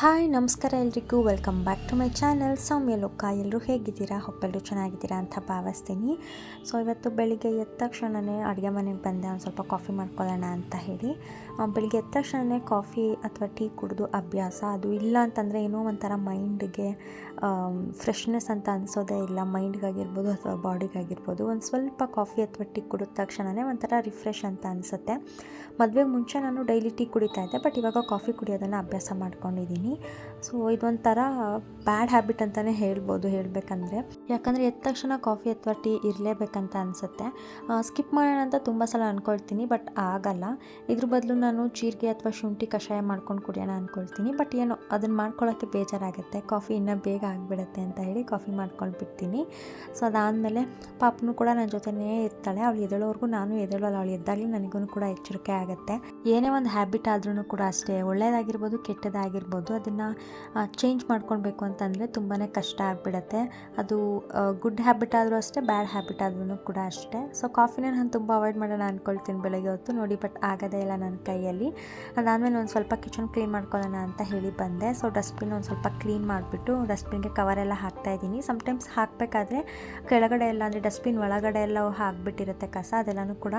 Hi, ನಮಸ್ಕಾರ ಎಲ್ರಿಗೂ. Welcome back to my channel Soumya Loka. ಎಲ್ಲರೂ ಹೇಗಿದ್ದೀರಾ? ಹೊಪ್ಪೆಲ್ಲರೂ ಚೆನ್ನಾಗಿದ್ದೀರಾ ಅಂತ ಭಾವಿಸ್ತೀನಿ. ಸೊ ಇವತ್ತು ಬೆಳಿಗ್ಗೆ ಎದ್ದ ತಕ್ಷಣವೇ ಅಡುಗೆ ಮನೆಗೆ ಬಂದೆ. ಒಂದು ಸ್ವಲ್ಪ ಕಾಫಿ ಮಾಡ್ಕೊಳ್ಳೋಣ ಅಂತ ಹೇಳಿ. ಬೆಳಿಗ್ಗೆ ಎದ್ದ ತಕ್ಷಣವೇ ಕಾಫಿ ಅಥವಾ ಟೀ ಕುಡಿದು ಅಭ್ಯಾಸ. ಅದು ಇಲ್ಲ ಅಂತಂದರೆ ಏನೋ ಒಂಥರ ಮೈಂಡ್ಗೆ ಫ್ರೆಶ್ನೆಸ್ ಅಂತ ಅನಿಸೋದೇ ಇಲ್ಲ. ಮೈಂಡ್ಗಾಗಿರ್ಬೋದು ಅಥವಾ ಬಾಡಿಗಾಗಿರ್ಬೋದು ಒಂದು ಸ್ವಲ್ಪ ಕಾಫಿ ಅಥವಾ ಟೀ ಕುಡಿದ ತಕ್ಷಣವೇ ಒಂಥರ ರಿಫ್ರೆಶ್ ಅಂತ ಅನಿಸುತ್ತೆ. ಮದುವೆಗೆ ಮುಂಚೆ ನಾನು ಡೈಲಿ ಟೀ ಕುಡಿತಾ ಇದ್ದೆ ಬಟ್ ಇವಾಗ ಕಾಫಿ ಕುಡಿಯೋದನ್ನು ಅಭ್ಯಾಸ ಮಾಡ್ಕೊಂಡಿದ್ದೀನಿ ಸೊ ಇದೊಂಥರ ಬ್ಯಾಡ್ ಹ್ಯಾಬಿಟ್ ಅಂತಲೇ ಹೇಳ್ಬೋದು ಹೇಳಬೇಕಂದ್ರೆ. ಯಾಕಂದರೆ ಎದ್ದ ತಕ್ಷಣ ಕಾಫಿ ಅಥವಾ ಟೀ ಇರಲೇಬೇಕಂತ ಅನಿಸುತ್ತೆ. ಸ್ಕಿಪ್ ಮಾಡೋಣ ಅಂತ ತುಂಬ ಸಲ ಅಂದ್ಕೊಳ್ತೀನಿ ಬಟ್ ಆಗಲ್ಲ. ಇದ್ರ ಬದಲು ನಾನು ಜೀರಿಗೆ ಅಥವಾ ಶುಂಠಿ ಕಷಾಯ ಮಾಡ್ಕೊಂಡು ಕುಡಿಯೋಣ ಅಂದ್ಕೊಳ್ತೀನಿ. ಬಟ್ ಏನು, ಅದನ್ನು ಮಾಡ್ಕೊಳ್ಳೋಕ್ಕೆ ಬೇಜಾರಾಗುತ್ತೆ. ಕಾಫಿ ಇನ್ನೂ ಬೇಗ ಆಗಿಬಿಡುತ್ತೆ ಅಂತ ಹೇಳಿ ಕಾಫಿ ಮಾಡ್ಕೊಂಡು ಬಿಡ್ತೀನಿ ಸೊ ಅದಾದಮೇಲೆ ಪಾಪನು ಕೂಡ ನನ್ನ ಜೊತೆನೇ ಇರ್ತಾಳೆ. ಅವಳು ಎದಳೋವರೆಗೂ ನಾನು ಎದಳಲ್ಲ ಅವಳು ಎದ್ದಾಗಲಿ ನನಗೂ ಕೂಡ ಎಚ್ಚರಿಕೆ ಆಗುತ್ತೆ. ಏನೇ ಒಂದು ಹ್ಯಾಬಿಟ್ ಆದ್ರೂ ಕೂಡ ಅಷ್ಟೇ. ಒಳ್ಳೆಯದಾಗಿರ್ಬೋದು ಕೆಟ್ಟದಾಗಿರ್ಬೋದು. ಅದನ್ನು ಚೇಂಜ್ ಮಾಡ್ಕೊಳ್ಬೇಕು ಅಂತಂದರೆ ತುಂಬಾ ಕಷ್ಟ ಆಗಿಬಿಡುತ್ತೆ. ಅದು ಗುಡ್ ಹ್ಯಾಬಿಟ್ ಆದರೂ ಅಷ್ಟೇ ಬ್ಯಾಡ್ ಹ್ಯಾಬಿಟ್ ಆದ್ರೂ ಕೂಡ ಅಷ್ಟೇ. ಸೊ ಕಾಫಿನ ನಾನು ತುಂಬ ಅವಾಯ್ಡ್ ಮಾಡೋಣ ಅಂದ್ಕೊಳ್ತೀನಿ ಬೆಳಗ್ಗೆ ಹೊತ್ತು. ನೋಡಿ, ಬಟ್ ಆಗೋದೇ ಇಲ್ಲ ನನ್ನ ಕೈಯಲ್ಲಿ. ಅದಾದಮೇಲೆ ಒಂದು ಸ್ವಲ್ಪ ಕಿಚನ್ ಕ್ಲೀನ್ ಮಾಡ್ಕೊಳ್ಳೋಣ ಅಂತ ಹೇಳಿ ಬಂದೆ. ಸೊ ಡಸ್ಟ್ಬಿನ್ ಒಂದು ಸ್ವಲ್ಪ ಕ್ಲೀನ್ ಮಾಡಿಬಿಟ್ಟು ಡಸ್ಟ್ಬಿನ್ಗೆ ಕವರೆಲ್ಲ ಹಾಕ್ತಾ ಇದ್ದೀನಿ. ಸಮ್ಟೈಮ್ಸ್ ಹಾಕಬೇಕಾದ್ರೆ ಕೆಳಗಡೆ ಎಲ್ಲ, ಅಂದರೆ ಡಸ್ಟ್ಬಿನ್ ಒಳಗಡೆ ಎಲ್ಲ ಹಾಕ್ಬಿಟ್ಟಿರುತ್ತೆ ಕಸ. ಅದೆಲ್ಲನೂ ಕೂಡ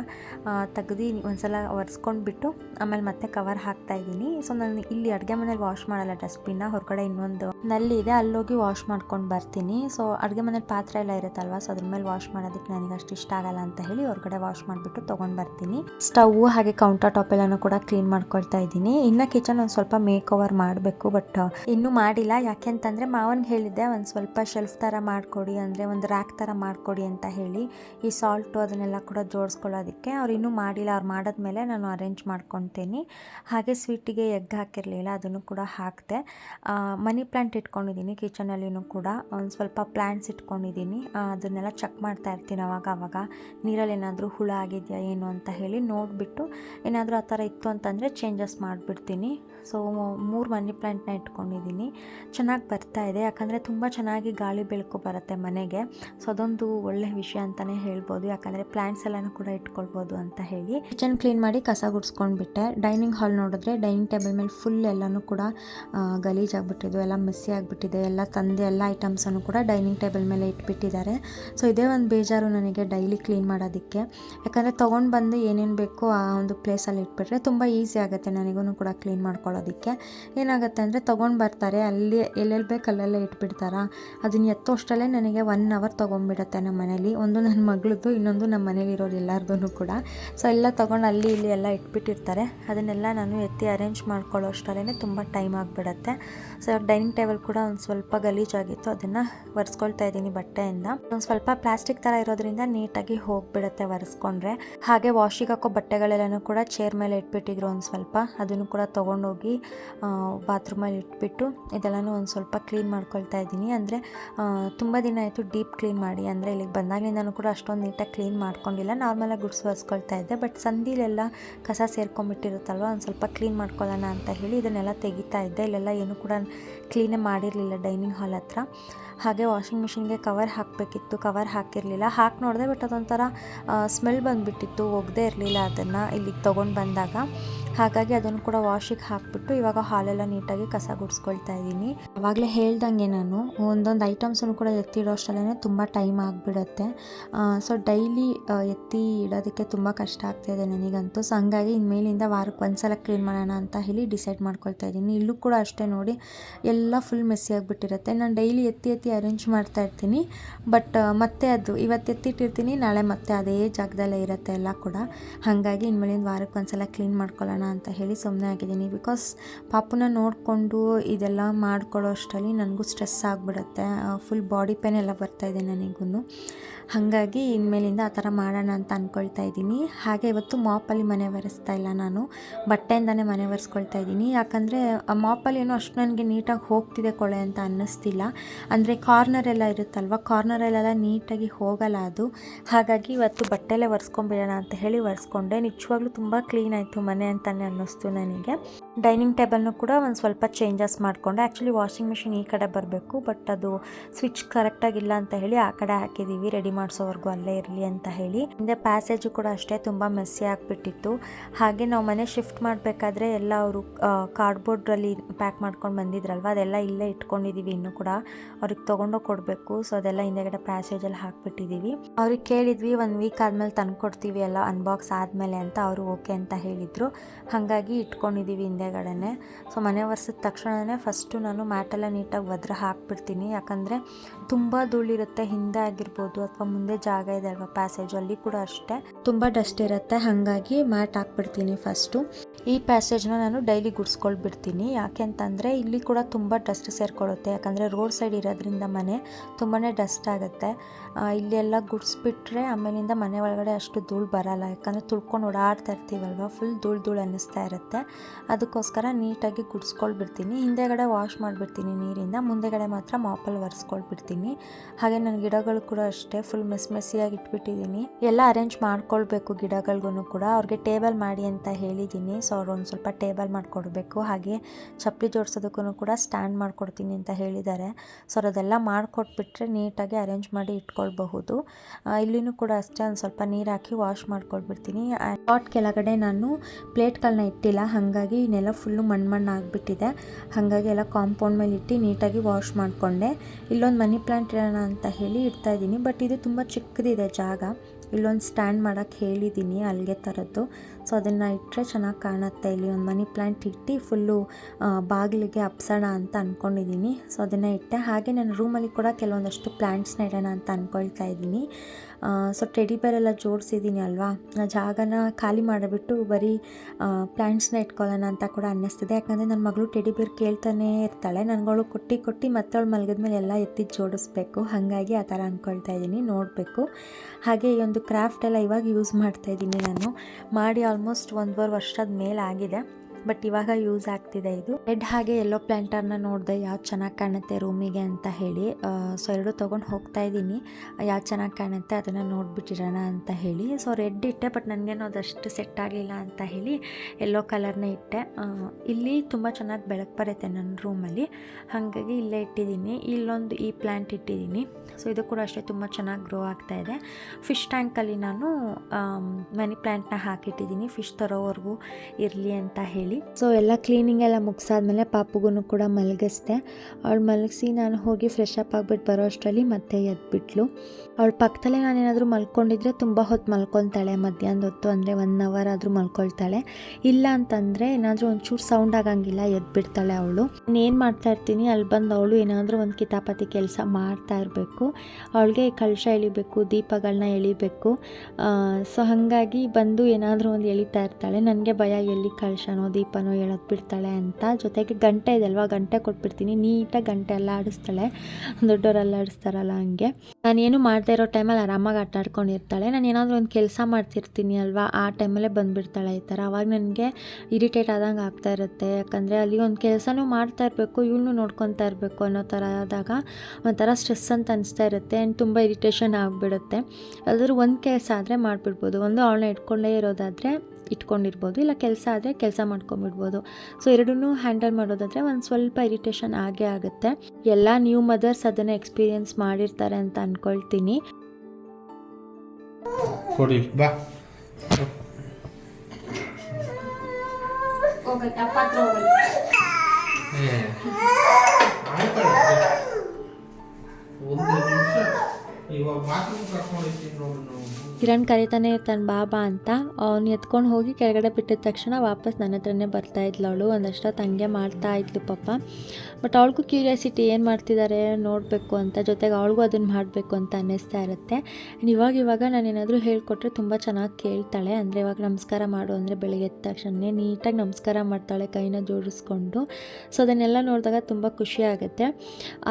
ತೆಗ್ದು ಒಂದ್ಸಲ ಒರೆಸ್ಕೊಂಡ್ಬಿಟ್ಟು ಆಮೇಲೆ ಮತ್ತೆ ಕವರ್ ಹಾಕ್ತಾ ಇದ್ದೀನಿ. ಸೊ ನಾನು ಇಲ್ಲಿ ಅಡುಗೆ ಮನೇಲಿ ವಾಶ್ ಮಾಡಲ್ಲ ಡಸ್ಟ್ಬಿನ್ನ ಹೊರಗಡೆ ಇನ್ನೊಂದು ನಲ್ಲಿ ಇದೆ. ಅಲ್ಲೋಗಿ ವಾಶ್ ಮಾಡ್ಕೊಂಡು ಬರ್ತೀನಿ. ಸೊ ಅಡುಗೆ ಮನೇಲಿ ಪಾತ್ರೆ ಎಲ್ಲ ಇರುತ್ತಲ್ವ? ಸೊ ಅದ್ರ ಮೇಲೆ ವಾಶ್ ಮಾಡೋದಕ್ಕೆ ನನಗೆ ಅಷ್ಟು ಇಷ್ಟ ಆಗಲ್ಲ ಅಂತ ಹೇಳಿ ಹೊರಗಡೆ ವಾಶ್ ಮಾಡಿಬಿಟ್ಟು ತೊಗೊಂಡು ಬರ್ತೀನಿ. ಸ್ಟವ್ ಹಾಗೆ ಕೌಂಟರ್ ಟಾಪ್ ಎಲ್ಲನೂ ಕ್ಲೀನ್ ಮಾಡ್ಕೊಳ್ತಾ ಇದ್ದೀನಿ. ಇನ್ನು ಕಿಚನ್ ಒಂದು ಸ್ವಲ್ಪ ಮೇಕ್ ಓವರ್ ಮಾಡಬೇಕು ಬಟ್ ಇನ್ನೂ ಮಾಡಿಲ್ಲ. ಯಾಕೆಂತಂದರೆ ಮಾವನ್ಗೆ ಹೇಳಿದ್ದೆ, ಒಂದು ಸ್ವಲ್ಪ ಶೆಲ್ಫ್ ಥರ ಮಾಡಿಕೊಡಿ, ಅಂದರೆ ಒಂದು ರ್ಯಾಕ್ ಥರ ಮಾಡಿಕೊಡಿ ಅಂತ ಹೇಳಿ. ಈ ಸಾಲ್ಟು ಅದನ್ನೆಲ್ಲ ಕೂಡ ಜೋಡಿಸ್ಕೊಳ್ಳೋದಕ್ಕೆ ಅವ್ರು ಇನ್ನೂ ಮಾಡಿಲ್ಲ. ಅವ್ರು ಮಾಡಿದ್ಮೇಲೆ ನಾನು ಅರೇಂಜ್ ಮಾಡ್ಕೊತೀನಿ ಹಾಗೆ ಸ್ವೀಟಿಗೆ ಎಗ್ ಹಾಕಿರಲಿಲ್ಲ, ಅದನ್ನು ಕೂಡ ಹಾಕಿದೆ. ಮನಿ ಪ್ಲ್ಯಾಂಟ್ ಇಟ್ಕೊಂಡಿದ್ದೀನಿ ಕಿಚನಲ್ಲಿನೂ ಕೂಡ. ಒಂದು ಸ್ವಲ್ಪ ಪ್ಲ್ಯಾಂಟ್ಸ್ ಇಟ್ಕೊಂಡಿದ್ದೀನಿ. ಅದನ್ನೆಲ್ಲ ಚೆಕ್ ಮಾಡ್ತಾ ಇರ್ತೀನಿ ಅವಾಗ ಅವಾಗ. ನೀರಲ್ಲಿ ಏನಾದರೂ ಹುಳ ಆಗಿದೆಯಾ, ಏನು ಅಂತ ಹೇಳಿ ನೋಡಿಬಿಟ್ಟು ಏನಾದರೂ ಆ ಥರ ಇತ್ತು ಅಂತಂದರೆ ಚೇಂಜಸ್ ಮಾಡಿಬಿಡ್ತೀನಿ. ಸೊ ಮೂರು ಮನಿ ಪ್ಲ್ಯಾಂಟ್ನ ಇಟ್ಕೊಂಡಿದ್ದೀನಿ. ಚೆನ್ನಾಗಿ ಬರ್ತಾ ಇದೆ. ಯಾಕಂದರೆ ತುಂಬ ಚೆನ್ನಾಗಿ ಗಾಳಿ ಬೆಳಕು ಬರುತ್ತೆ ಮನೆಗೆ. ಸೊ, ಅದೊಂದು ಒಳ್ಳೆಯ ವಿಷಯ ಅಂತಲೇ ಹೇಳ್ಬೋದು. ಯಾಕಂದರೆ ಪ್ಲ್ಯಾಂಟ್ಸ್ ಎಲ್ಲನೂ ಕೂಡ ಇಟ್ಕೊಳ್ಬೋದು ಅಂತ ಹೇಳಿ. ಕಿಚನ್ ಕ್ಲೀನ್ ಮಾಡಿ ಕಸ ಗುಡಿಸ್ಕೊಂಡ್ಬಿಟ್ಟೆ. ಡೈನಿಂಗ್ ಹಾಲ್ ನೋಡಿದ್ರೆ ಡೈನಿಂಗ್ ಟೇಬಲ್ ಮೇಲೆ ಫುಲ್ ಎಲ್ಲನೂ ಕೂಡ ಗಲೀಜ್ ಗಲೀಜಾಗ್ಬಿಟ್ಟಿದ್ದು, ಎಲ್ಲ ಮಿಸ್ಸಿ ಆಗಿಬಿಟ್ಟಿದೆ. ಎಲ್ಲ ತಂದೆ, ಎಲ್ಲ ಐಟಮ್ಸನ್ನು ಕೂಡ ಡೈನಿಂಗ್ ಟೇಬಲ್ ಮೇಲೆ ಇಟ್ಬಿಟ್ಟಿದ್ದಾರೆ. ಸೊ, ಇದೇ ಒಂದು ಬೇಜಾರು ನನಗೆ ಡೈಲಿ ಕ್ಲೀನ್ ಮಾಡೋದಕ್ಕೆ. ಯಾಕಂದರೆ ತೊಗೊಂಡು ಬಂದು ಏನೇನು ಬೇಕೋ ಆ ಒಂದು ಪ್ಲೇಸಲ್ಲಿ ಇಟ್ಬಿಟ್ರೆ ತುಂಬ ಈಸಿ ಆಗುತ್ತೆ ನನಗೂ ಕೂಡ ಕ್ಲೀನ್ ಮಾಡ್ಕೊಳ್ಳೋದಕ್ಕೆ. ಏನಾಗುತ್ತೆ ಅಂದರೆ ತೊಗೊಂಡು ಬರ್ತಾರೆ, ಅಲ್ಲಿ ಎಲ್ಲೆಲ್ಲಿ ಬೇಕು ಅಲ್ಲೆಲ್ಲ ಅದನ್ನು ಅದನ್ನ ಎತ್ತೋಷ್ಟರಲ್ಲೇ ನನಗೆ ಒನ್ ಅವರ್ ತೊಗೊಂಡ್ಬಿಡುತ್ತೆ ನಮ್ಮ ಮನೇಲಿ. ಒಂದು ನನ್ನ ಮಗಳದ್ದು, ಇನ್ನೊಂದು ನಮ್ಮ ಮನೇಲಿ ಇರೋರು ಎಲ್ಲರದೂ ಕೂಡ. ಸೊ ಎಲ್ಲ ತೊಗೊಂಡು ಅಲ್ಲಿ ಇಲ್ಲಿ ಎಲ್ಲ ಇಟ್ಬಿಟ್ಟಿರ್ತಾರೆ. ಅದನ್ನೆಲ್ಲ ನಾನು ಎತ್ತಿ ಅರೇಂಜ್ ಮಾಡ್ಕೊಳ್ಳೋ ಅಷ್ಟರಲ್ಲೇ ತುಂಬ ಟೈಮ್ ಆಗಿಬಿಡುತ್ತೆ. ಸೊ ಡೈನಿಂಗ್ ಟೇಬಲ್ ಕೂಡ ಒಂದು ಸ್ವಲ್ಪ ಗಲೀಜಾಗಿತ್ತು. ಅದನ್ನು ಒರೆಸ್ಕೊಳ್ತಾ ಇದ್ದೀನಿ ಬಟ್ಟೆಯಿಂದ. ಒಂದು ಸ್ವಲ್ಪ ಪ್ಲಾಸ್ಟಿಕ್ ಥರ ಇರೋದ್ರಿಂದ ನೀಟಾಗಿ ಹೋಗಿಬಿಡುತ್ತೆ ಒರೆಸ್ಕೊಂಡ್ರೆ. ಹಾಗೆ ವಾಷಿಗೆ ಹಾಕೋ ಬಟ್ಟೆಗಳೆಲ್ಲನೂ ಕೂಡ ಚೇರ್ ಮೇಲೆ ಇಟ್ಬಿಟ್ಟಿದ್ರು ಒಂದು ಸ್ವಲ್ಪ, ಅದನ್ನು ಕೂಡ ತೊಗೊಂಡೋಗಿ ಬಾತ್ರೂಮಲ್ಲಿ ಇಟ್ಬಿಟ್ಟು ಇದೆಲ್ಲನೂ ಒಂದು ಸ್ವಲ್ಪ ಕ್ಲೀನ್ ಮಾಡ್ಕೊಳ್ತಾ ಇದ್ದೀನಿ. ಅಂದರೆ ತುಂಬ ದಿನ ಆಯಿತು ಡೀಪ್ ಕ್ಲೀನ್ ಮಾಡಿ, ಅಂದರೆ ಇಲ್ಲಿಗೆ ಬಂದಾಗಲಿಂದನೂ ಕೂಡ ಅಷ್ಟೊಂದು ನೀಟಾಗಿ ಕ್ಲೀನ್ ಮಾಡ್ಕೊಂಡಿಲ್ಲ. ನಾರ್ಮಲಾಗಿ ಗುಡ್ಸ್ ಹಸ್ಕೊಳ್ತಾ ಇದ್ದೆ ಬಟ್ ಸಂದಿಲೆಲ್ಲ ಕಸ ಸೇರ್ಕೊಂಬಿಟ್ಟಿರುತ್ತಲ್ವ ಒಂದು ಸ್ವಲ್ಪ ಕ್ಲೀನ್ ಮಾಡ್ಕೊಳ್ಳೋಣ ಅಂತ ಹೇಳಿ ಇದನ್ನೆಲ್ಲ ತೆಗಿತಾ ಇದ್ದೆ. ಇಲ್ಲೆಲ್ಲ ಏನು ಕೂಡ ಕ್ಲೀನೇ ಮಾಡಿರಲಿಲ್ಲ ಡೈನಿಂಗ್ ಹಾಲ್ ಹತ್ರ. ಹಾಗೆ ವಾಷಿಂಗ್ ಮಿಷಿನ್ಗೆ ಕವರ್ ಹಾಕಬೇಕಿತ್ತು, ಕವರ್ ಹಾಕಿರಲಿಲ್ಲ. ಹಾಕಿ ನೋಡಿದೆ ಬಟ್ ಅದೊಂಥರ ಸ್ಮೆಲ್ ಬಂದುಬಿಟ್ಟಿತ್ತು ಒಗ್ದೇ ಇರಲಿಲ್ಲ ಅದನ್ನು ಇಲ್ಲಿಗೆ ತೊಗೊಂಡು ಬಂದಾಗ. ಹಾಗಾಗಿ ಅದನ್ನು ಕೂಡ ವಾಶಿಗೆ ಹಾಕಿಬಿಟ್ಟು ಇವಾಗ ಹಾಲೆಲ್ಲ ನೀಟಾಗಿ ಕಸ ಗುಡಿಸ್ಕೊಳ್ತಾ ಇದ್ದೀನಿ. ಅವಾಗಲೇ ಹೇಳ್ದಂಗೆ ನಾನು, ಒಂದೊಂದು ಐಟಮ್ಸನ್ನು ಕೂಡ ಎತ್ತಿಡೋ ಅಷ್ಟರಲ್ಲೇ ತುಂಬ ಟೈಮ್ ಆಗಿಬಿಡುತ್ತೆ. ಸೊ ಡೈಲಿ ಎತ್ತಿ ಇಡೋದಕ್ಕೆ ತುಂಬ ಕಷ್ಟ ಆಗ್ತಾಯಿದೆ ನನಗಂತೂ. ಸೊ ಹಂಗಾಗಿ ಇನ್ಮೇಲಿಂದ ವಾರಕ್ಕೆ ಒಂದ್ಸಲ ಕ್ಲೀನ್ ಮಾಡೋಣ ಅಂತ ಹೇಳಿ ಡಿಸೈಡ್ ಮಾಡ್ಕೊಳ್ತಾ ಇದ್ದೀನಿ. ಇಲ್ಲೂ ಕೂಡ ಅಷ್ಟೇ ನೋಡಿ, ಎಲ್ಲ ಫುಲ್ ಮೆಸ್ಸಿ ಆಗಿಬಿಟ್ಟಿರುತ್ತೆ. ನಾನು ಡೈಲಿ ಎತ್ತಿ ಎತ್ತಿ ಅರೇಂಜ್ ಮಾಡ್ತಾ ಇರ್ತೀನಿ. ಬಟ್ ಮತ್ತೆ ಅದು ಇವತ್ತು ಎತ್ತಿಟ್ಟಿರ್ತೀನಿ, ನಾಳೆ ಮತ್ತೆ ಅದೇ ಜಾಗದಲ್ಲೇ ಇರುತ್ತೆ ಎಲ್ಲ ಕೂಡ. ಹಾಗಾಗಿ ಇನ್ಮೇಲಿಂದ ವಾರಕ್ಕೆ ಒಂದ್ಸಲ ಕ್ಲೀನ್ ಮಾಡ್ಕೊಳ್ಳೋಣ ಅಂತ ಹೇಳಿ ಸುಮ್ಮನೆ ಆಗಿದ್ದೀನಿ. ಬಿಕಾಸ್ ಪಾಪುನ ನೋಡಿಕೊಂಡು ಇದೆಲ್ಲ ಮಾಡ್ಕೊಳ್ಳೋ ಅಷ್ಟರಲ್ಲಿ ನನಗೂ ಸ್ಟ್ರೆಸ್ ಆಗಿಬಿಡುತ್ತೆ. ಫುಲ್ ಬಾಡಿ ಪೇನ್ ಎಲ್ಲ ಬರ್ತಾಯಿದೆ ನನಗೂ ಹಾಗಾಗಿ ಇನ್ಮೇಲಿಂದ ಆ ಥರ ಮಾಡೋಣ ಅಂತ ಅಂದ್ಕೊಳ್ತಾ ಇದ್ದೀನಿ. ಹಾಗೆ ಇವತ್ತು ಮಾಪಲ್ಲಿ ಮನೆ ಒರೆಸ್ತಾ ಇಲ್ಲ ನಾನು. ಬಟ್ಟೆಯಿಂದನೇ ಮನೆ ಒರೆಸ್ಕೊಳ್ತಾ ಇದ್ದೀನಿ. ಯಾಕಂದರೆ ಮಾಪಲ್ಲಿ ಏನೋ ಅಷ್ಟು ನನಗೆ ನೀಟಾಗಿ ಹೋಗ್ತಿದೆ ಕೊಳೆ ಅಂತ ಅನ್ನಿಸ್ತಿಲ್ಲ. ಅಂದರೆ ಕಾರ್ನರ್ ಎಲ್ಲ ಇರುತ್ತಲ್ವ? ಕಾರ್ನರಲ್ಲೆಲ್ಲ ನೀಟಾಗಿ ಹೋಗಲ್ಲ ಅದು. ಹಾಗಾಗಿ ಇವತ್ತು ಬಟ್ಟೆಲೆ ಒರೆಸ್ಕೊಂಬಿಡೋಣ ಅಂತ ಹೇಳಿ ಒರೆಸ್ಕೊಂಡೆ. ನಿಜವಾಗ್ಲೂ ತುಂಬ ಕ್ಲೀನ್ ಆಯಿತು ಮನೆ ಅಂತ ಅಂತಲೇ ಅನ್ನಿಸ್ತು ನನಗೆ. ಡೈನಿಂಗ್ ಟೇಬಲ್ನು ಕೂಡ ಒಂದು ಸ್ವಲ್ಪ ಚೇಂಜಸ್ ಮಾಡಿಕೊಂಡೆ. ಆ್ಯಕ್ಚುಲಿ ವಾಷಿಂಗ್ ಮಿಷಿನ್ ಈ ಕಡೆ ಬರಬೇಕು ಬಟ್ ಅದು ಸ್ವಿಚ್ ಕರೆಕ್ಟಾಗಿಲ್ಲ ಅಂತ ಹೇಳಿ ಆ ಕಡೆ ಹಾಕಿದ್ದೀವಿ ರೆಡಿ ಮಾಡಿಸೋವರೆಗೂ ಅಲ್ಲೇ ಇರಲಿ ಅಂತ ಹೇಳಿ. ಹಿಂದೆ ಪ್ಯಾಸೇಜು ಕೂಡ ಅಷ್ಟೇ ತುಂಬ ಮೆಸ್ಸಿ ಆಗಿಬಿಟ್ಟಿತ್ತು. ಹಾಗೆ ನಾವು ಮನೆ ಶಿಫ್ಟ್ ಮಾಡಬೇಕಾದ್ರೆ ಎಲ್ಲ ಅವರು ಕಾರ್ಡ್ಬೋರ್ಡ್ರಲ್ಲಿ ಪ್ಯಾಕ್ ಮಾಡ್ಕೊಂಡು ಬಂದಿದ್ರಲ್ವ? ಅದೆಲ್ಲ ಇಲ್ಲೇ ಇಟ್ಕೊಂಡಿದ್ದೀವಿ ಇನ್ನೂ ಕೂಡ. ಅವ್ರಿಗೆ ತೊಗೊಂಡೋಗಿ ಕೊಡಬೇಕು. ಸೊ ಅದೆಲ್ಲ ಹಿಂದೆಗಡೆ ಪ್ಯಾಸೇಜಲ್ಲಿ ಹಾಕಿಬಿಟ್ಟಿದ್ದೀವಿ ಅವ್ರಿಗೆ ಕೇಳಿದ್ವಿ ಒಂದು ವೀಕ್ ಆದಮೇಲೆ ತಂದು ಕೊಡ್ತೀವಿ ಎಲ್ಲ ಅನ್ಬಾಕ್ಸ್ ಆದಮೇಲೆ ಅಂತ ಅವರು ಓಕೆ ಅಂತ ಹೇಳಿದರು. ಹಾಗಾಗಿ ಇಟ್ಕೊಂಡಿದ್ದೀವಿ ಹಿಂದೆಗಡೆ ಸೊ ಮನೆ ಒರೆಸಿದ ತಕ್ಷಣವೇ ಫಸ್ಟು ನಾನು ಮ್ಯಾಟೆಲ್ಲ ನೀಟಾಗಿ ಒದ್ರೆ ಹಾಕ್ಬಿಡ್ತೀನಿ. ಯಾಕಂದರೆ ತುಂಬ ಧೂಳಿರುತ್ತೆ, ಹಿಂದೆ ಆಗಿರ್ಬೋದು ಅಥವಾ ಮುಂದೆ ಜಾಗ ಇದೆ ಅಲ್ವಾ ಪ್ಯಾಸೇಜ್ ಅಲ್ಲಿ ಕೂಡ ಅಷ್ಟೇ. ತುಂಬ ಡಸ್ಟ್ ಇರುತ್ತೆ, ಹಾಗಾಗಿ ಮ್ಯಾಟ್ ಹಾಕ್ಬಿಡ್ತೀನಿ ಫಸ್ಟು ಈ ಪ್ಯಾಸೇಜ್ನ ನಾನು ಡೈಲಿ ಗುಡ್ಸ್ಕೊಳ್ಬಿಡ್ತೀನಿ. ಯಾಕೆ ಅಂತಂದರೆ ಇಲ್ಲಿ ಕೂಡ ತುಂಬ ಡಸ್ಟ್ ಸೇರ್ಕೊಳ್ಳುತ್ತೆ ಯಾಕಂದರೆ ರೋಡ್ ಸೈಡ್ ಇರೋದ್ರಿಂದ ಮನೆ ತುಂಬಾ ಡಸ್ಟ್ ಆಗುತ್ತೆ. ಇಲ್ಲೆಲ್ಲ ಗುಡಿಸ್ಬಿಟ್ರೆ ಆಮೇಲಿಂದ ಮನೆ ಒಳಗಡೆ ಅಷ್ಟು ಧೂಳು ಬರಲ್ಲ. ಯಾಕಂದರೆ ತುಳ್ಕೊಂಡು ಓಡಾಡ್ತಾ ಇರ್ತೀವಲ್ವ ಫುಲ್ ಧೂಳು ಧೂಳು ಅನ್ನಿಸ್ತಾ ಇರುತ್ತೆ. ಅದಕ್ಕೋಸ್ಕರ ನೀಟಾಗಿ ಗುಡಿಸ್ಕೊಳ್ಬಿಡ್ತೀನಿ. ಹಿಂದೆಗಡೆ ವಾಶ್ ಮಾಡಿಬಿಡ್ತೀನಿ ನೀರಿಂದ, ಮುಂದೆಗಡೆ ಮಾತ್ರ ಮಾಪಲ್ಲಿ ಒರೆಸ್ಕೊಳ್ಬಿಡ್ತೀನಿ. ಹಾಗೆ ನನ್ನ ಗಿಡಗಳು ಕೂಡ ಅಷ್ಟೇ ಫುಲ್ ಮೆಸ್ ಮೆಸ್ಸಿಯಾಗಿ ಇಟ್ಬಿಟ್ಟಿದ್ದೀನಿ. ಎಲ್ಲ ಅರೇಂಜ್ ಮಾಡ್ಕೊಳ್ಬೇಕು ಗಿಡಗಳಿಗೂ ಕೂಡ. ಅವ್ರಿಗೆ ಟೇಬಲ್ ಮಾಡಿ ಅಂತ ಹೇಳಿದ್ದೀನಿ. ಸೊ ಅವ್ರು ಒಂದು ಸ್ವಲ್ಪ ಟೇಬಲ್ ಮಾಡಿಕೊಡ್ಬೇಕು. ಹಾಗೆ ಚಪ್ಪಲಿ ಜೋಡಿಸೋದಕ್ಕೂ ಕೂಡ ಸ್ಟ್ಯಾಂಡ್ ಮಾಡಿಕೊಡ್ತೀನಿ ಅಂತ ಹೇಳಿದ್ದಾರೆ. ಸೊ ಅದೆಲ್ಲ ಮಾಡಿಕೊಟ್ಬಿಟ್ರೆ ನೀಟಾಗಿ ಅರೇಂಜ್ ಮಾಡಿ ಇಟ್ಕೊಳ್ಬಹುದು. ಇಲ್ಲಿನೂ ಕೂಡ ಅಷ್ಟೇ ಒಂದು ಸ್ವಲ್ಪ ನೀರು ಹಾಕಿ ವಾಶ್ ಮಾಡ್ಕೊಳ್ಬಿಡ್ತೀನಿ. ಪಾಟ್ ಕೆಳಗಡೆ ನಾನು ಪ್ಲೇಟ್ಗಳನ್ನ ಇಟ್ಟಿಲ್ಲ. ಹಾಗಾಗಿ ಇನ್ನೆಲ್ಲ ಫುಲ್ಲು ಮಣ್ಣು ಮಣ್ಣು ಆಗಿಬಿಟ್ಟಿದೆ. ಹಾಗಾಗಿ ಎಲ್ಲ ಕಾಂಪೌಂಡ್ ಮೇಲೆ ಇಟ್ಟು ನೀಟಾಗಿ ವಾಶ್ ಮಾಡಿಕೊಂಡೆ. ಇಲ್ಲೊಂದು ಮನಿ ಪ್ಲಾಂಟ್ ಇರೋಣ ಅಂತ ಹೇಳಿ ಇಡ್ತಾ ಇದ್ದೀನಿ. ಬಟ್ ಇದು ತುಂಬ ಚಿಕ್ಕದಿದೆ ಜಾಗ. ಇಲ್ಲೊಂದು ಸ್ಟ್ಯಾಂಡ್ ಮಾಡೋಕ್ಕೆ ಹೇಳಿದ್ದೀನಿ, ಅಲ್ಲಿಗೆ ಥರದ್ದು ಸೊ, ಅದನ್ನು ಇಟ್ಟರೆ ಚೆನ್ನಾಗಿ ಕಾಣುತ್ತೆ. ಇಲ್ಲಿ ಒಂದು ಮನಿ ಪ್ಲ್ಯಾಂಟ್ ಇಟ್ಟು ಫುಲ್ಲು ಬಾಗಿಲಿಗೆ ಅಪ್ಸೋಣ ಅಂತ ಅಂದ್ಕೊಂಡಿದ್ದೀನಿ ಸೊ, ಅದನ್ನು ಇಟ್ಟೆ. ಹಾಗೆ ನನ್ನ ರೂಮಲ್ಲಿ ಕೂಡ ಕೆಲವೊಂದಷ್ಟು ಪ್ಲ್ಯಾಂಟ್ಸ್ನ ಇಡೋಣ ಅಂತ ಅಂದ್ಕೊಳ್ತಾ ಇದ್ದೀನಿ. ಸೊ ಟೆಡಿ ಬೇರ್ ಎಲ್ಲ ಜೋಡಿಸಿದ್ದೀನಿ ಅಲ್ವಾ? ಜಾಗನ ಖಾಲಿ ಮಾಡಿಬಿಟ್ಟು ಬರೀ ಪ್ಲ್ಯಾಂಟ್ಸ್ನ ಇಟ್ಕೊಳ್ಳೋಣ ಅಂತ ಕೂಡ ಅನ್ನಿಸ್ತಿದೆ. ಯಾಕಂದರೆ ನನ್ನ ಮಗಳು ಟೆಡಿ ಬೇರ್ ಕೇಳ್ತಾನೆ ಇರ್ತಾಳೆ. ನನಗಳು ಕೊಟ್ಟು ಕೊಟ್ಟು ಮತ್ತೆ ಅವಳು ಮಲಗಿದ್ಮೇಲೆ ಎಲ್ಲ ಎತ್ತಿ ಜೋಡಿಸ್ಬೇಕು. ಹಾಗಾಗಿ ಆ ಥರ ಅಂದ್ಕೊಳ್ತಾ ಇದ್ದೀನಿ ನೋಡಬೇಕು. ಹಾಗೆ ಈ ಒಂದು ಕ್ರಾಫ್ಟ್ ಎಲ್ಲ ಇವಾಗ ಯೂಸ್ ಮಾಡ್ತಾ ಇದ್ದೀನಿ ನಾನು. ಮಾಡಿ ಆಲ್ಮೋಸ್ಟ್ ಒಂದುವರೆ ವರ್ಷದ ಮೇಲೆ ಆಗಿದೆ. ಬಟ್ ಇವಾಗ ಯೂಸ್ ಆಗ್ತಿದೆ ಇದು. ರೆಡ್ ಹಾಗೆ ಎಲ್ಲೋ ಪ್ಲ್ಯಾಂಟರ್ನ ನೋಡಿದೆ ಯಾವ್ದು ಚೆನ್ನಾಗಿ ಕಾಣುತ್ತೆ ರೂಮಿಗೆ ಅಂತ ಹೇಳಿ. ಸೊ ಎರಡು ತೊಗೊಂಡು ಹೋಗ್ತಾ ಇದ್ದೀನಿ. ಯಾವ್ದು ಚೆನ್ನಾಗಿ ಕಾಣುತ್ತೆ ಅದನ್ನು ನೋಡಿಬಿಟ್ಟಿರೋಣ ಅಂತ ಹೇಳಿ. ಸೊ ರೆಡ್ ಇಟ್ಟೆ ಬಟ್ ನನಗೇನು ಅದಷ್ಟು ಸೆಟ್ ಆಗಲಿಲ್ಲ ಅಂತ ಹೇಳಿ ಎಲ್ಲೋ ಕಲರ್ನ ಇಟ್ಟೆ. ಇಲ್ಲಿ ತುಂಬ ಚೆನ್ನಾಗಿ ಬೆಳಕು ಬರುತ್ತೆ ನನ್ನ ರೂಮಲ್ಲಿ. ಹಾಗಾಗಿ ಇಲ್ಲೇ ಇಟ್ಟಿದ್ದೀನಿ. ಇಲ್ಲೊಂದು ಈ ಪ್ಲ್ಯಾಂಟ್ ಇಟ್ಟಿದ್ದೀನಿ. ಸೊ ಇದು ಕೂಡ ಅಷ್ಟೇ ತುಂಬ ಚೆನ್ನಾಗಿ ಗ್ರೋ ಆಗ್ತಾ ಇದೆ. ಫಿಶ್ ಟ್ಯಾಂಕಲ್ಲಿ ನಾನು ಮನಿ ಪ್ಲ್ಯಾಂಟ್ನ ಹಾಕಿಟ್ಟಿದ್ದೀನಿ. ಫಿಶ್ ತರೋವರೆಗೂ ಇರಲಿ ಅಂತ ಹೇಳಿ. ಸೊ ಎಲ್ಲ ಕ್ಲೀನಿಂಗ್ ಎಲ್ಲ ಮುಗಿಸಾದ್ಮೇಲೆ ಪಾಪುಗೂ ಕೂಡ ಮಲಗಿಸ್ದೆ. ಅವಳು ಮಲಗಿಸಿ ನಾನು ಹೋಗಿ ಫ್ರೆಶ್ ಅಪ್ ಆಗಿಬಿಟ್ಟು ಬರೋ ಅಷ್ಟರಲ್ಲಿ ಮತ್ತೆ ಎದ್ಬಿಟ್ಲು. ಅವಳ ಪಕ್ಕದಲ್ಲೇ ನಾನೇನಾದರೂ ಮಲ್ಕೊಂಡಿದ್ರೆ ತುಂಬ ಹೊತ್ತು ಮಲ್ಕೊತಾಳೆ ಮಧ್ಯಾಹ್ನದ ಹೊತ್ತು ಅಂದರೆ ಒನ್ ಅವರ್ ಆದರೂ ಮಲ್ಕೊಳ್ತಾಳೆ. ಇಲ್ಲ ಅಂತಂದರೆ ಏನಾದರೂ ಒಂಚೂರು ಸೌಂಡ್ ಆಗಂಗಿಲ್ಲ, ಎದ್ಬಿಡ್ತಾಳೆ ಅವಳು. ಏನು ಮಾಡ್ತಾ ಇರ್ತೀನಿ? ಅಲ್ಲಿ ಬಂದು ಅವಳು ಏನಾದರೂ ಒಂದು ಕಿತಾಪತಿ ಕೆಲಸ ಮಾಡ್ತಾ ಇರಬೇಕು. ಅವಳಿಗೆ ಕಳಶ ಎಳಿಬೇಕು ದೀಪಗಳನ್ನ ಎಳಿಬೇಕು. ಸೊ ಹಾಗಾಗಿ ಬಂದು ಏನಾದರೂ ಒಂದು ಎಳಿತಾ ಇರ್ತಾಳೆ. ನನಗೆ ಭಯ ಎಲ್ಲಿ ಕಳಶನೋ ದೀಪನೋ ಹೇಳೋದು ಬಿಡ್ತಾಳೆ ಅಂತ. ಜೊತೆಗೆ ಗಂಟೆ ಇದೆ ಅಲ್ವಾ? ಗಂಟೆ ಕೊಟ್ಬಿಡ್ತೀನಿ. ನೀಟಾಗಿ ಗಂಟೆ ಎಲ್ಲ ಆಡಿಸ್ತಾಳೆ. ದೊಡ್ಡವರೆಲ್ಲ ಆಡಿಸ್ತಾರಲ್ಲ ಹಂಗೆ. ನಾನೇನು ಮಾಡ್ತಾ ಇರೋ ಟೈಮಲ್ಲಿ ಆರಾಮಾಗಿ ಆಟ ಆಡ್ಕೊಂಡಿರ್ತಾಳೆ. ನಾನು ಏನಾದರೂ ಒಂದು ಕೆಲಸ ಮಾಡ್ತಿರ್ತೀನಿ ಅಲ್ವಾ? ಆ ಟೈಮಲ್ಲೇ ಬಂದುಬಿಡ್ತಾಳೆ ಈ ಥರ. ಅವಾಗ ನನಗೆ ಇರಿಟೇಟ್ ಆದಂಗೆ ಆಗ್ತಾ ಇರುತ್ತೆ. ಯಾಕಂದರೆ ಅಲ್ಲಿ ಒಂದು ಕೆಲಸನೂ ಮಾಡ್ತಾ ಇರಬೇಕು ಇವನು ನೋಡ್ಕೊತಾ ಇರಬೇಕು ಅನ್ನೋ ಥರ ಆದಾಗ ಒಂಥರ ಸ್ಟ್ರೆಸ್ ಅಂತ ಅನಿಸ್ತಾ ಇರುತ್ತೆ. ಆ್ಯಂಡ್ ತುಂಬ ಇರಿಟೇಷನ್ ಆಗಿಬಿಡುತ್ತೆ. ಯಾವ್ದಾದ್ರು ಒಂದು ಕೆಲಸ ಆದರೆ ಮಾಡಿಬಿಡ್ಬೋದು. ಒಂದು ಅವಳನ್ನ ಇಟ್ಕೊಂಡೇ ಇರೋದಾದರೆ ಇಟ್ಕೊಂಡಿರ್ಬೋದು ಇಲ್ಲ ಕೆಲಸ ಆದರೆ ಕೆಲಸ ಮಾಡ್ಕೊಂಬಿಡ್ಬೋದು. ಸೊ ಎರಡನ್ನೂ ಹ್ಯಾಂಡಲ್ ಮಾಡೋದಾದರೆ ಒಂದು ಸ್ವಲ್ಪ ಇರಿಟೇಷನ್ ಆಗೇ ಆಗುತ್ತೆ. ಎಲ್ಲ ನ್ಯೂ ಮದರ್ಸ್ ಅದನ್ನು ಎಕ್ಸ್ಪೀರಿಯೆನ್ಸ್ ಮಾಡಿರ್ತಾರೆ ಅಂತ ಅಂದ್ಕೊಳ್ತೀನಿ ಕೊಡಿ ಬಾ. ಕಿರಣ್ ಕರಿತಾನೆ ತನ್ನ ಬಾಬಾ ಅಂತ. ಅವ್ನು ಎತ್ಕೊಂಡು ಹೋಗಿ ಕೆಳಗಡೆ ಬಿಟ್ಟಿದ ತಕ್ಷಣ ವಾಪಸ್ ನನ್ನ ಹತ್ರನೇ ಬರ್ತಾ ಇದ್ಲು ಅವಳು. ಒಂದಷ್ಟು ತಂಗೆ ಮಾಡ್ತಾ ಇದ್ಲು ಪಾಪ. ಬಟ್ ಅವಳಿಗೂ ಕ್ಯೂರಿಯಾಸಿಟಿ ಏನು ಮಾಡ್ತಿದ್ದಾರೆ ನೋಡಬೇಕು ಅಂತ, ಜೊತೆಗೆ ಅವಳಿಗೂ ಅದನ್ನು ಮಾಡಬೇಕು ಅಂತ ಅನ್ನಿಸ್ತಾ ಇರುತ್ತೆ. ಆ್ಯಂಡ್ ಇವಾಗ ಇವಾಗ ನಾನು ಏನಾದರೂ ಹೇಳಿಕೊಟ್ರೆ ತುಂಬ ಚೆನ್ನಾಗಿ ಕೇಳ್ತಾಳೆ. ಅಂದರೆ ಇವಾಗ ನಮಸ್ಕಾರ ಮಾಡು ಅಂದರೆ ಬೆಳಗ್ಗೆ ಎದ್ದ ತಕ್ಷಣ ನೀಟಾಗಿ ನಮಸ್ಕಾರ ಮಾಡ್ತಾಳೆ ಕೈನ ಜೋಡಿಸ್ಕೊಂಡು. ಸೊ ಅದನ್ನೆಲ್ಲ ನೋಡಿದಾಗ ತುಂಬ ಖುಷಿ ಆಗುತ್ತೆ.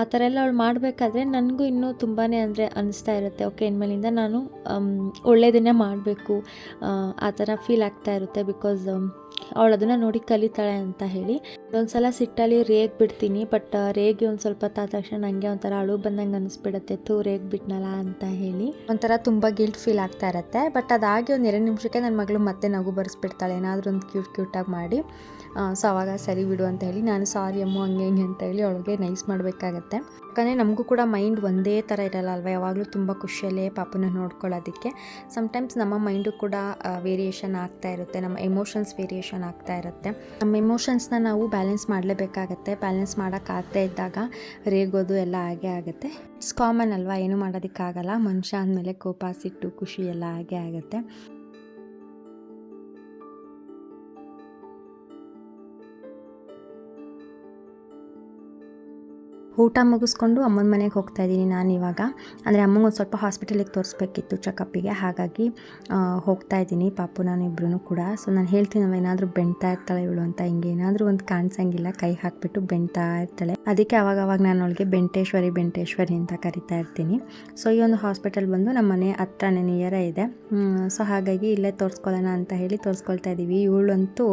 ಆ ಥರ ಎಲ್ಲ ಅವಳು ಮಾಡಬೇಕಾದ್ರೆ ನನಗೂ ಇನ್ನೂ ತುಂಬಾ ಅಂದರೆ ಅನಿಸ್ತಾ ಇರುತ್ತೆ. ಓಕೆ ಇನ್ಮೇಲಿಂದ ನಾನು ಒಳ್ಳೆಯದನ್ನೇ ಮಾಡಬೇಕು. ಆ ಥರ ಫೀಲ್ ಆಗ್ತಾ ಇರುತ್ತೆ ಬಿಕಾಸ್ ಅವಳು ಅದನ್ನು ನೋಡಿ ಕಲಿತಾಳೆ ಅಂತ ಹೇಳಿ. ಒಂದ್ಸಲ ಸಿಟ್ಟಲ್ಲಿ ರೇಗ್ ಬಿಡ್ತೀನಿ ಬಟ್ ರೇಗಿ ಒಂದು ಸ್ವಲ್ಪ ತಾದ ತಕ್ಷಣ ನನಗೆ ಒಂಥರ ಅಳು ಬಂದಂಗೆ ಅನಿಸ್ಬಿಡುತ್ತೆ. ತೂ ರೇಗ್ ಬಿಟ್ನಲ್ಲ ಅಂತ ಹೇಳಿ. ಒಂಥರ ತುಂಬ ಗಿಲ್ಟ್ ಫೀಲ್ ಆಗ್ತಾ ಇರುತ್ತೆ. ಬಟ್ ಅದಾಗಿ ಒಂದು ಎರಡು ನಿಮಿಷಕ್ಕೆ ನನ್ನ ಮಗಳು ಮತ್ತೆ ನಗು ಬರೆಸ್ಬಿಡ್ತಾಳೆ. ಏನಾದರೂ ಒಂದು ಕ್ಯೂಟ್ ಕ್ಯೂಟಾಗಿ ಮಾಡಿ. ಸೊ ಅವಾಗ ಸರಿ ಬಿಡು ಅಂತ ಹೇಳಿ, ನಾನು ಸಾರಿ ಅಮ್ಮ, ಹಂಗೆ, ಹಿಂಗೆ ಅಂತ ಹೇಳಿ ಅವಳಿಗೆ ನೈಸ್ ಮಾಡಬೇಕಾಗತ್ತೆ. ಯಾಕಂದರೆ ನಮಗೂ ಕೂಡ ಮೈಂಡ್ ಒಂದೇ ಥರ ಇರಲ್ಲ ಅಲ್ವಾ ಯಾವಾಗಲೂ ತುಂಬ ಖುಷಿಯಲ್ಲೇ ಪಾಪನ ನೋಡ್ಕೊಳ್ಳೋದಕ್ಕೆ. ಸಮ್ಟೈಮ್ಸ್ ನಮ್ಮ ಮೈಂಡು ಕೂಡ ವೇರಿಯೇಷನ್ ಆಗ್ತಾ ಇರುತ್ತೆ. ನಮ್ಮ ಎಮೋಷನ್ಸ್ ವೇರಿಯೇಷನ್ ಆಗ್ತಾ ಇರುತ್ತೆ. ನಮ್ಮ ಎಮೋಷನ್ಸ್ನ ನಾವು ಬ್ಯಾಲೆನ್ಸ್ ಮಾಡಲೇಬೇಕಾಗತ್ತೆ. ಬ್ಯಾಲೆನ್ಸ್ ಮಾಡೋಕ್ಕಾಗದೇ ಇದ್ದಾಗ ರೇಗೋದು ಎಲ್ಲ ಹಾಗೆ ಆಗುತ್ತೆ. ಇಟ್ಸ್ ಕಾಮನ್ ಅಲ್ವಾ? ಏನು ಮಾಡೋದಕ್ಕಾಗಲ್ಲ. ಮನುಷ್ಯ ಅಂದಮೇಲೆ ಕೋಪ, ಸಿಟ್ಟು, ಖುಷಿ ಎಲ್ಲ ಹಾಗೆ ಆಗುತ್ತೆ. ಊಟ ಮುಗಿಸ್ಕೊಂಡು ಅಮ್ಮನ ಮನೆಗೆ ಹೋಗ್ತಾ ಇದ್ದೀನಿ ನಾನು ಇವಾಗ. ಅಂದರೆ ಅಮ್ಮಂಗೆ ಒಂದು ಸ್ವಲ್ಪ ಹಾಸ್ಪಿಟಲಿಗೆ ತೋರಿಸ್ಬೇಕಿತ್ತು ಚೆಕಪ್ಪಿಗೆ ಹಾಗಾಗಿ ಹೋಗ್ತಾ ಇದ್ದೀನಿ. ಪಾಪು ನಾನು ಇಬ್ಬರೂ ಕೂಡ. ಸೊ ನಾನು ಹೇಳ್ತೀನಿ ಅವ ಏನಾದರೂ ಬೆಣ್ತಾ ಇರ್ತಾಳೆ ಇವಳು ಅಂತ. ಹಿಂಗೆ ಏನಾದರೂ ಒಂದು ಕಾಣಿಸಂಗಿಲ್ಲ. ಕೈ ಹಾಕಿಬಿಟ್ಟು ಬೆಣ್ತಾ ಇರ್ತಾಳೆ. ಅದಕ್ಕೆ ಅವಾಗ ಅವಾಗ ನಾನು ಅವಳಿಗೆ ಬೆಂಟೇಶ್ವರಿ ಬೆಂಟೇಶ್ವರಿ ಅಂತ ಕರಿತಾ ಇರ್ತೀನಿ. ಸೊ ಈ ಒಂದು ಹಾಸ್ಪಿಟಲ್ ಬಂದು ನಮ್ಮ ಮನೆ ಹತ್ರನೇ ನಿಯರೇ ಇದೆ. ಸೊ ಹಾಗಾಗಿ ಇಲ್ಲೇ ತೋರಿಸ್ಕೊಳ್ಳೋಣ ಅಂತ ಹೇಳಿ ತೋರಿಸ್ಕೊಳ್ತಾ ಇದ್ದೀವಿ ಇವಳಂತೂ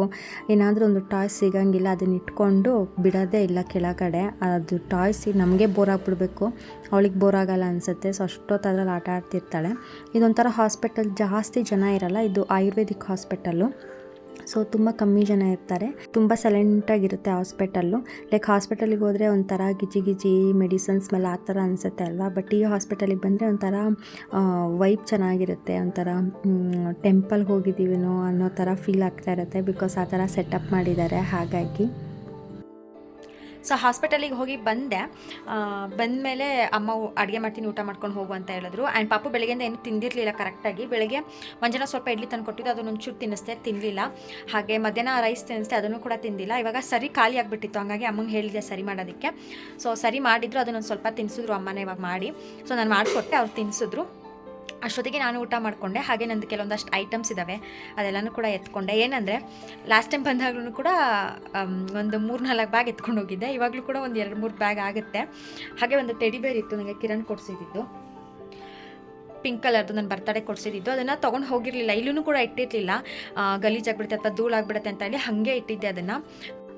ಏನಾದರೂ ಒಂದು ಟಾಯ್ಸ್ ಸಿಗಂಗಿಲ್ಲ, ಅದನ್ನ ಇಟ್ಕೊಂಡು ಬಿಡೋದೇ ಇಲ್ಲ ಕೆಳಗಡೆ. ಅದು ಟಾಯ್ಸ್ ನಮಗೆ ಬೋರ್ ಆಗ್ಬಿಡ್ಬೇಕು. ಅವಳಿಗೆ ಬೋರ್ ಆಗಲ್ಲ ಅನಿಸುತ್ತೆ. ಸೊ ಅಷ್ಟೊತ್ತು ಅದ್ರಲ್ಲಿ ಆಟ ಆಡ್ತಿರ್ತಾಳೆ. ಇದೊಂಥರ ಹಾಸ್ಪಿಟಲ್ ಜಾಸ್ತಿ ಜನ ಇರಲ್ಲ. ಇದು ಆಯುರ್ವೇದಿಕ್ ಹಾಸ್ಪಿಟಲ್ಲು ಸೊ ತುಂಬ ಕಮ್ಮಿ ಜನ ಇರ್ತಾರೆ. ತುಂಬ ಸೈಲೆಂಟಾಗಿರುತ್ತೆ ಹಾಸ್ಪಿಟಲ್ಲು ಲೈಕ್ ಹಾಸ್ಪಿಟಲಿಗೆ ಹೋದರೆ ಒಂಥರ ಗಿಜಿ ಗಿಜಿ ಮೆಡಿಸನ್ ಸ್ಮೆಲ್ ಆ ಥರ ಅನಿಸುತ್ತೆ ಅಲ್ವಾ? ಬಟ್ ಈ ಹಾಸ್ಪಿಟಲಿಗೆ ಬಂದರೆ ಒಂಥರ ವೈಬ್ ಚೆನ್ನಾಗಿರುತ್ತೆ. ಒಂಥರ ಟೆಂಪಲ್ಗೆ ಹೋಗಿದ್ದೀವಿನೋ ಅನ್ನೋ ಥರ ಫೀಲ್ ಆಗ್ತಾ ಇರುತ್ತೆ. ಬಿಕಾಸ್ ಆ ಥರ ಸೆಟಪ್ ಮಾಡಿದ್ದಾರೆ. ಹಾಗಾಗಿ. ಸೊ ಹಾಸ್ಪಿಟಲಿಗೆ ಹೋಗಿ ಬಂದೆ. ಬಂದಮೇಲೆ ಅಮ್ಮ ಅಡುಗೆ ಮಾಡ್ತೀನಿ, ಊಟ ಮಾಡ್ಕೊಂಡು ಹೋಗು ಅಂತ ಹೇಳಿದ್ರು. ಆ್ಯಂಡ್ ಪಾಪು ಬೆಳಗ್ಗೆಯಿಂದ ಏನು ತಿಂದಿರಲಿಲ್ಲ ಕರೆಕ್ಟಾಗಿ. ಬೆಳಗ್ಗೆ ಮಂಜನ ಸ್ವಲ್ಪ ಇಡ್ಲಿ ತಂದು ಕೊಟ್ಟಿದ್ದು, ಅದನ್ನು ಒಂಚೂರು ತಿನ್ನಿಸ್ದೆ ತಿನ್ನಲಿಲ್ಲ ಹಾಗೆ ಮಧ್ಯಾಹ್ನ ರೈಸ್ ತಿನ್ನಿಸ್ದೆ, ಅದನ್ನು ಕೂಡ ತಿಂದಿಲ್ಲ. ಇವಾಗ ಸರಿ ಖಾಲಿ ಆಗಿಬಿಟ್ಟಿತ್ತು, ಹಂಗಾಗಿ ಅಮ್ಮಂಗೆ ಹೇಳಿದೆ ಸರಿ ಮಾಡೋದಕ್ಕೆ. ಸೊ ಸರಿ ಮಾಡಿದ್ರು, ಅದನ್ನೊಂದು ಸ್ವಲ್ಪ ತಿನ್ನಿಸಿದ್ರು ಅಮ್ಮನೇ ಇವಾಗ ಮಾಡಿ. ಸೊ ನಾನು ಮಾಡಿಕೊಟ್ಟೆ, ಅವ್ರು ತಿನ್ನಿಸಿದ್ರು ಅಷ್ಟೊತ್ತಿಗೆ ನಾನು ಊಟ ಮಾಡಿಕೊಂಡೆ. ಹಾಗೆ ನಂದು ಕೆಲವೊಂದಷ್ಟು ಐಟಮ್ಸ್ ಇದ್ದಾವೆ ಅದೆಲ್ಲನೂ ಕೂಡ ಎತ್ಕೊಂಡೆ. ಏನಂದರೆ ಲಾಸ್ಟ್ ಟೈಮ್ ಬಂದಾಗ್ಲೂ ಕೂಡ ಒಂದು ಮೂರು ನಾಲ್ಕು ಬ್ಯಾಗ್ ಎತ್ಕೊಂಡು ಹೋಗಿದ್ದೆ. ಇವಾಗಲೂ ಕೂಡ ಒಂದು ಎರಡು ಮೂರು ಬ್ಯಾಗ್ ಆಗುತ್ತೆ. ಹಾಗೆ ಒಂದು ಟೆಡಿ ಬೇರ್ ಇತ್ತು ನನಗೆ ಕಿರಣ್ ಕೊಡಿಸಿದ್ದು. ಪಿಂಕ್ ಕಲರ್ದು ನನ್ನ ಬರ್ತಡೇ ಕೊಡಿಸಿದ್ದು. ಅದನ್ನು ತೊಗೊಂಡು ಹೋಗಿರಲಿಲ್ಲ. ಇಲ್ಲೂ ಕೂಡ ಇಟ್ಟಿರಲಿಲ್ಲ. ಗಲೀಜಾಗ್ಬಿಡುತ್ತೆ ಅಥವಾ ಧೂಳಾಗ್ಬಿಡುತ್ತೆ ಅಂತ ಹೇಳಿ ಹಾಗೆ ಇಟ್ಟಿದ್ದೆ ಅದನ್ನು.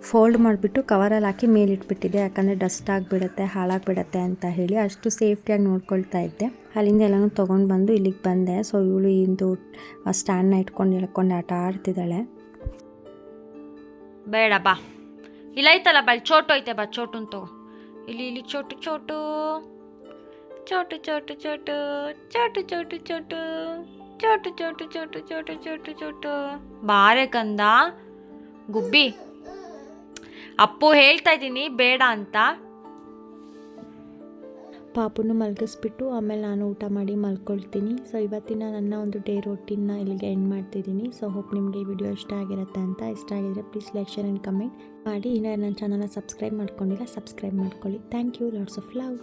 ಫೋಲ್ಡ್ ಮಾಡಿಬಿಟ್ಟು ಕವರಲ್ಲಿ ಹಾಕಿ ಮೇಲಿಟ್ಬಿಟ್ಟಿದ್ದೆ ಯಾಕಂದರೆ ಡಸ್ಟ್ ಆಗಿಬಿಡತ್ತೆ, ಹಾಳಾಗಿಬಿಡತ್ತೆ ಅಂತ ಹೇಳಿ ಅಷ್ಟು ಸೇಫ್ಟಿಯಾಗಿ ನೋಡ್ಕೊಳ್ತಾ ಇದ್ದೆ. ಅಲ್ಲಿಂದ ಎಲ್ಲನೂ ತೊಗೊಂಡು ಬಂದು ಇಲ್ಲಿಗೆ ಬಂದೆ. ಸೊ ಇವಳು ಇಂದು ಸ್ಟ್ಯಾಂಡ್ನ ಇಟ್ಕೊಂಡು ಎಳ್ಕೊಂಡು ಆಟ ಆಡ್ತಿದ್ದಾಳೆ. ಬೇಡ, ಬಾ. ಇಲ್ಲ ಐತಲ್ಲ ಚೋಟು ಐತೆ, ಬಾ ಚೋಟು ಅಂತ ಇಲ್ಲಿ ಇಲ್ಲಿ ಚೋಟು ಚೋಟು. ಚೋಟು ಚೋಟು ಚೋಟು. ಚೋಟು ಚೋಟು ಚೋಟು. ಚೋಟು ಚೋಟು ಚೋಟು ಚೋಟು ಚೋಟು ಚೋಟು. ಬಾರೆ ಕಂದ. ಗುಬ್ಬಿ. ಅಪ್ಪು ಹೇಳ್ತಾ ಇದ್ದೀನಿ, ಬೇಡ ಅಂತ. ಪಾಪುನು ಮಲಗಿಸ್ಬಿಟ್ಟು ಆಮೇಲೆ ನಾನು ಊಟ ಮಾಡಿ ಮಲ್ಕೊಳ್ತೀನಿ. ಸೊ ಇವತ್ತಿನ ನನ್ನ ಒಂದು ಡೇ ರೊಟೀನ್ನ ಇಲ್ಲಿಗೆ ಎಂಡ್ ಮಾಡ್ತಿದ್ದೀನಿ. ಸೊ ಹೋಪ್ ನಿಮಗೆ ಈ ವಿಡಿಯೋ ಇಷ್ಟ ಆಗಿರುತ್ತೆ ಅಂತ. ಇಷ್ಟ ಆಗಿದ್ರೆ please like share and comment ಮಾಡಿ. ಇನ್ನೂ ನನ್ನ ಚಾನಲ್ನ ಸಬ್ಸ್ಕ್ರೈಬ್ ಮಾಡ್ಕೊಂಡಿಲ್ಲ ಸಬ್ಸ್ಕ್ರೈಬ್ ಮಾಡ್ಕೊಳ್ಳಿ. Thank you lots of love